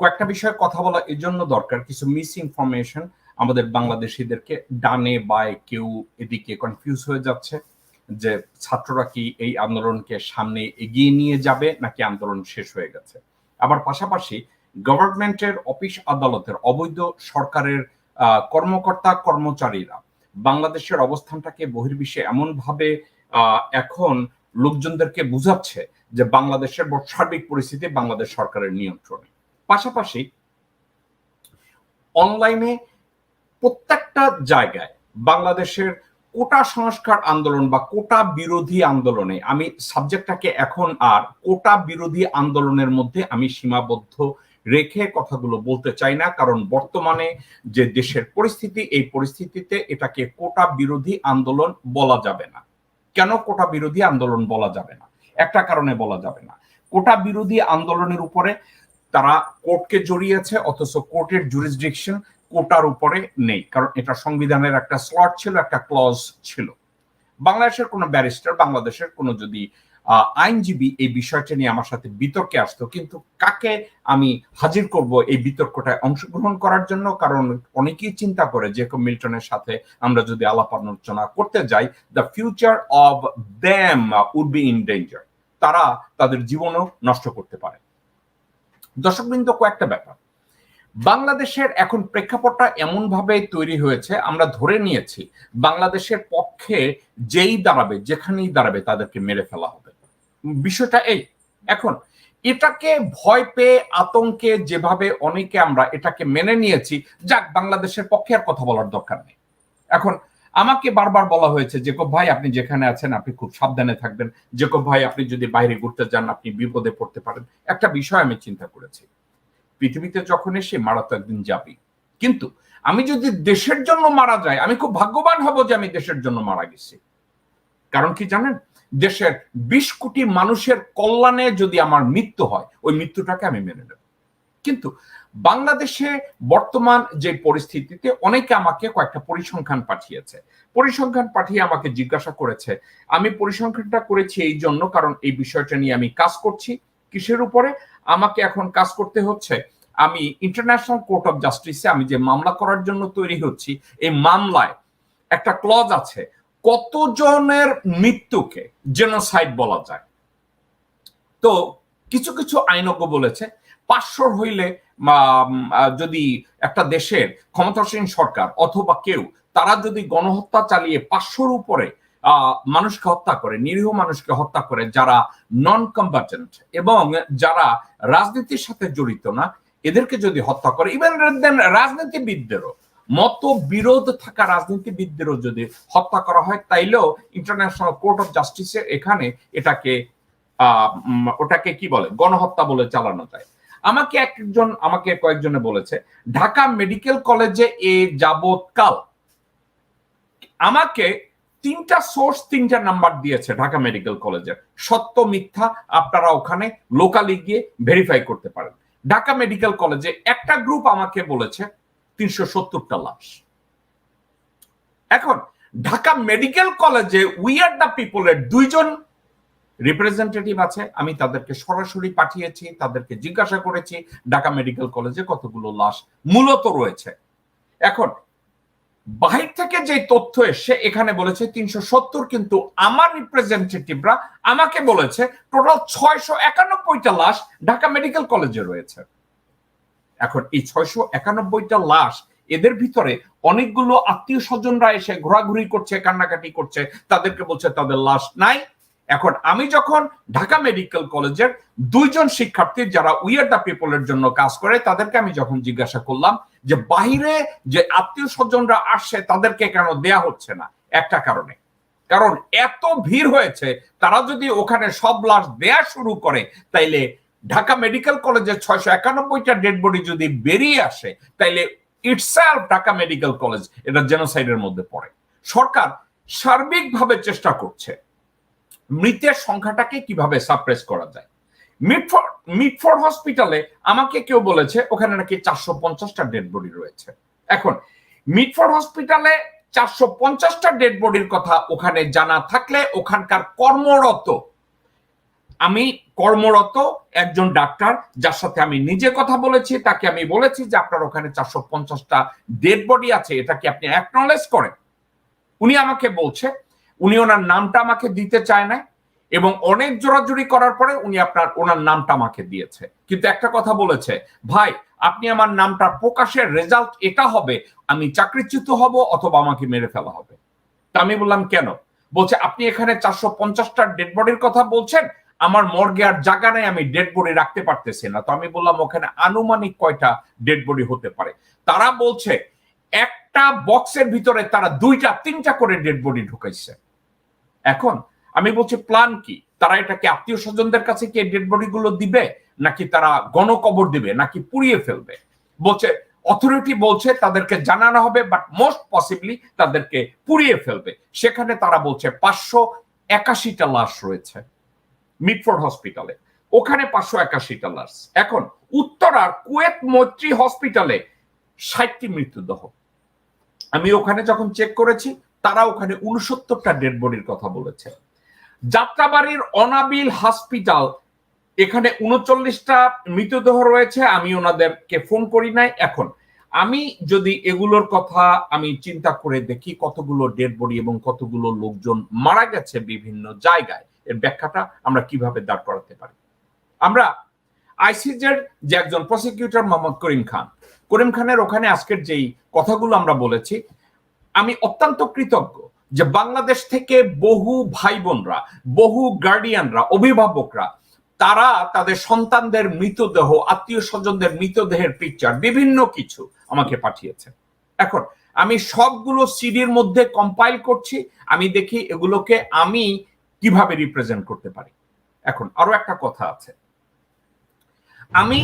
কয়েকটা বিষয়ে কথা বলা এর জন্য দরকার কিছু মিস ইনফরমেশন আমাদের বাংলাদেশিদেরকে ডানে বায়ে কেউ এদিকে কনফিউজ হয়ে যাচ্ছে যে ছাত্ররা কি এই আন্দোলনকে সামনে এগিয়ে নিয়ে যাবে নাকি আন্দোলন শেষ হয়ে গেছে? আবার পাশাপাশি গভর্নমেন্টের অফিস আদালতের অবৈধ সরকারের কর্মকর্তা কর্মচারীরা বাংলাদেশের অবস্থানটাকে বহির্বিশ্বে এমন ভাবে আহ, এখন লোকজনদেরকে বুঝাচ্ছে যে বাংলাদেশের সার্বিক পরিস্থিতি বাংলাদেশ সরকারের নিয়ন্ত্রণে। পাশাপাশি অনলাইনে প্রত্যেকটা জায়গায় বাংলাদেশের কোটা সংস্কার আন্দোলন বা কোটা বিরোধী আন্দোলনে আমি সাবজেক্টটাকে এখন আর কোটা বিরোধী আন্দোলনের মধ্যে আমি সীমাবদ্ধ রেখে কথাগুলো বলতে চাই না, কারণ বর্তমানে যে দেশের পরিস্থিতি, এই পরিস্থিতিতে এটাকে কোটা বিরোধী আন্দোলন বলা যাবে না। কেন কোটা বিরোধী আন্দোলন বলা যাবে না? একটা কারণে বলা যাবে না। কোটা বিরোধী আন্দোলনের উপরে তারা কোর্টকে জড়িয়েছে, অথচ কোর্টের জুরিসডিকশন কোটার উপরে নেই, কারণ এটা সংবিধানের একটা স্লট ছিল, একটা ক্লজ ছিল। বাংলাদেশের কোনো ব্যারিস্টার বাংলাদেশের কোনো যদি আইনজীবী এই বিষয়টা নিয়ে আমার সাথে বিতর্কে আসতো, কিন্তু কাকে আমি হাজির করব এই বিতর্কটায় অংশগ্রহণ করার জন্য? কারণ অনেকেই চিন্তা করে যে মিল্টনের সাথে আমরা যদি আলাপ আলোচনা করতে যাই the future of them would be in danger তারা তাদের জীবনও নষ্ট করতে পারে। দর্শকবৃন্দ, কয়েকটা ব্যাপার। বাংলাদেশের এখন প্রেক্ষাপটটা এমন ভাবে তৈরি হয়েছে, আমরা ধরে নিয়েছি, বাংলাদেশের পক্ষে যেই দাঁড়াবে, যেখানেই দাঁড়াবে, তাদেরকে মেরে ফেলা হবে। বিষয়টা এই, এখন এটাকে ভয় পেয়ে, আতঙ্কে যেভাবে অনেকে আমরা এটাকে মেনে নিয়েছি, যাক, বাংলাদেশের পক্ষে আর কথা বলার দরকার নেই। এখন আমাকে বারবার বলা হয়েছে, জেকব ভাই, আপনি যেখানে আছেন, আপনি খুব সাবধানে থাকবেন। জেকব ভাই, আপনি যদি বাইরে ঘুরতে যান, আপনি বিপদে পড়তে পারেন। একটা বিষয় আমি চিন্তা করেছি। পৃথিবীতে যখন এসে মারা একদিন যাবি কিন্তু আমি যদি দেশের জন্য মারা যাই, আমি খুব ভাগ্যবান হব যে আমি দেশের জন্য মারা গেছি। কারণ কি জানেন? দেশের বিশ কোটি মানুষের কল্যাণে যদি আমার মৃত্যু হয়, ওই মৃত্যুটাকে আমি মেনে নেব। কিন্তু বাংলাদেশে বর্তমান যে পরিস্থিতিতে অনেকে আমাকে কয়েকটা পরিসংখ্যান পাঠিয়েছে। পরিসংখ্যান পাঠিয়ে আমাকে জিজ্ঞাসা করেছে, আমি পরিসংখ্যানটা করেছি এই জন্য কারণ এই বিষয়টা নিয়ে আমি কাজ করছি, কিসের উপরে? আমাকে এখন কাজ করতে হচ্ছে। আমি ইন্টারন্যাশনাল কোর্ট অফ জাস্টিসে আমি যে মামলা করার জন্য তৈরি হচ্ছি, এই মামলায় একটা ক্লজ আছে, কতজনের মৃত্যুকে জেনোসাইড বলা যায়? তো কিছু কিছু আইনজ্ঞ বলেছে, পাঁচশোর হইলে যদি একটা দেশের ক্ষমতাসীন সরকার অথবা কেউ, তারা যদি গণহত্যা চালিয়ে পাঁচশোর উপরে মানুষকে হত্যা করে, নিরীহ মানুষকে হত্যা করে, যারা নন কম্বাটেন্ট এবং যারা রাজনীতির সাথে জড়িত না, এদেরকে যদি হত্যা করে ইভেন দেন রাজনীতিবিদদেরও মত বিরোধ থাকা রাজনীতিবিদদেরও যদি হত্যা করা হয়, তাইলেও ইন্টারন্যাশনাল কোর্ট অফ জাস্টিসের এখানে এটাকে ওটাকে কি বলে? গণহত্যা বলে চালানো যায়। আমাকে একজন, আমাকে কয়েকজনে বলেছে, ঢাকা মেডিকেল কলেজে এ যাবৎকাল আমাকে তিনটা সোর্স, তিনটা নাম্বার দিয়েছে ঢাকা মেডিকেল কলেজের সত্য, মিথ্যা, আপনারা ওখানে লোকালি গিয়ে ভেরিফাই করতে পারেন। ঢাকা মেডিকেল কলেজে একটা গ্রুপ আমাকে বলেছে, তিনশো সত্তরটা লাশ। এখন, ঢাকা মেডিকেল কলেজে উই আর দ্য পিপলের দুইজন রিপ্রেজেন্টেটিভ আছে, আমি তাদেরকে সরাসরি পাঠিয়েছি, তাদেরকে জিজ্ঞাসা করেছি, ঢাকা মেডিকেল কলেজে কতগুলো লাশ মূলত রয়েছে। এখন, বাহির থেকে যে তথ্য এসে এখানে বলেছে, তিনশো সত্তর কিন্তু আমার রিপ্রেজেন্টেটিভরা আমাকে বলেছে টোটাল ছয়শো একানব্বইটা লাশ ঢাকা মেডিকেল কলেজে রয়েছে। এখন, এই ছয়শো একানব্বইটা লাশ, এদের ভিতরে অনেকগুলো আত্মীয় স্বজনরা এসে ঘোরাঘুরি করছে, কান্নাকাটি করছে, তাদেরকে বলছে তাদের লাশ নাই এখন আমি যখন ঢাকা মেডিকেল কলেজের দুইজন শিক্ষার্থী যারা উইয়ার দ্য পিপলের জন্য কাজ করে, তাদেরকে আমি যখন জিজ্ঞাসা করলাম যে বাহিরে যে আত্মীয় স্বজনরা আসছে, তাদেরকে কেন দেয়া হচ্ছে না? একটা কারণে। কারণ এত ভিড় হয়েছে, তারা যদি ওখানে সব লাশ দেয়া শুরু করে, তাইলে ঢাকা মেডিকেল কলেজের ছয়শো একানব্বইটা ডেড বডি যদি বেরিয়ে আসে, তাইলে ইটসেলফ ঢাকা মেডিকেল কলেজ এটা জেনোসাইডের মধ্যে পড়ে। সরকার সার্বিকভাবে চেষ্টা করছে। মৃতের সংখ্যাটাকে কীভাবে সাপ্রেস করা যায়? মিটফোর্ড মিটফোর্ড হসপিটালে আমাকে কেউ বলেছে, ওখানে নাকি চারশো পঞ্চাশটা ডেড বডি রয়েছে। এখন মিটফোর্ড হসপিটালে চারশো পঞ্চাশটা ডেড বডির কথা ওখানে জানা থাকলে ওখানকার কর্মরত, আমি কর্মরত একজন ডাক্তার, যার সাথে আমি নিজে কথা বলেছি, তাকে আমি বলেছি যে আপনার ওখানে চারশো পঞ্চাশটা ডেড বডি আছে এটা কি আপনি অ্যাকনলেজ করেন। উনি আমাকে বলছে উনি ওনার নামটা আমাকে দিতে চায় না এবং অনেক জোরাজুরি করার পরে উনি আপনার ওনার নামটা আমাকে দিয়েছে। কিন্তু একটা কথা বলেছে, ভাই, আপনি আমার নামটা প্রকাশের রেজাল্ট এটা হবে, আমি চাকরিচ্যুত হব অথবা আমাকে মেরে ফেলা হবে। তা আমি বললাম, কেন? বলছে, আপনি এখানে চারশো পঞ্চাশটা ডেড বডির কথা বলছেন, আমার মর্গে আর জায়গা নেই, আমি ডেড বডি রাখতে পারতেছি না। তো আমি বললাম, ওখানে আনুমানিক কয়টা ডেড বডি হতে পারে? তারা বলছে, একটা বক্সের ভিতরে তারা দুইটা, তিনটা করে ডেড বডি ঢুকাইছে। এখন আমি বলছি প্ল্যান কি? তারা এটাকে আত্মীয় স্বজনদের কাছে কি ডেড বডি গুলো দিবে, নাকি তারা গণকবর দিবে, নাকি পুড়িয়ে ফেলবে? বলছে অথরিটি বলছে তাদেরকে জানানো হবে বাট মোস্ট পসিবলি তাদেরকে পুড়িয়ে ফেলবে। সেখানে তারা বলছে, পাঁচশো একাশিটা লাশ রয়েছে মিটফোর্ড হসপিটালে ওখানে পাঁচশো একাশিটা লাশ। এখন উত্তরার কুয়েত মৈত্রী হসপিটালে ষাটটি মৃত্যুদেহ আমি ওখানে যখন চেক করেছি তারা ওখানে উনসত্তরটা ডেড বডির কথা বলেছে। যাত্রাবাড়ির অনাবিল হসপিটাল এখানে উনচল্লিশটা মৃতদেহ রয়েছে, আমি ওনাদেরকে ফোন করি নাই। এখন, আমি যদি এগুলোর কথা আমি চিন্তা করে দেখি কতগুলো ডেড বডি এবং কতগুলো লোকজন মারা গেছে বিভিন্ন জায়গায়, এর ব্যাখ্যাটা আমরা কীভাবে দাঁড় করাতে পারি? আমরা আইসিজের যে একজন প্রসিকিউটর মোহাম্মদ করিম খান, করিম খানের ওখানে আজকের যেই কথাগুলো আমরা বলেছি আমি অত্যন্ত কৃতজ্ঞ যে বাংলাদেশ থেকে বহু ভাই বোনরা বহু গার্ডিয়ানরা অভিভাবকরা, তারা তাদের সন্তানদের মৃতদেহ, আত্মীয় স্বজনদের মৃতদেহের পিকচার বিভিন্ন কিছু আমাকে পাঠিয়েছে। এখন, আমি সবগুলো সিডির মধ্যে কম্পাইল করছি, আমি দেখি এগুলোকে আমি কীভাবে রিপ্রেজেন্ট করতে পারি। এখন আরও একটা কথা আছে। আমি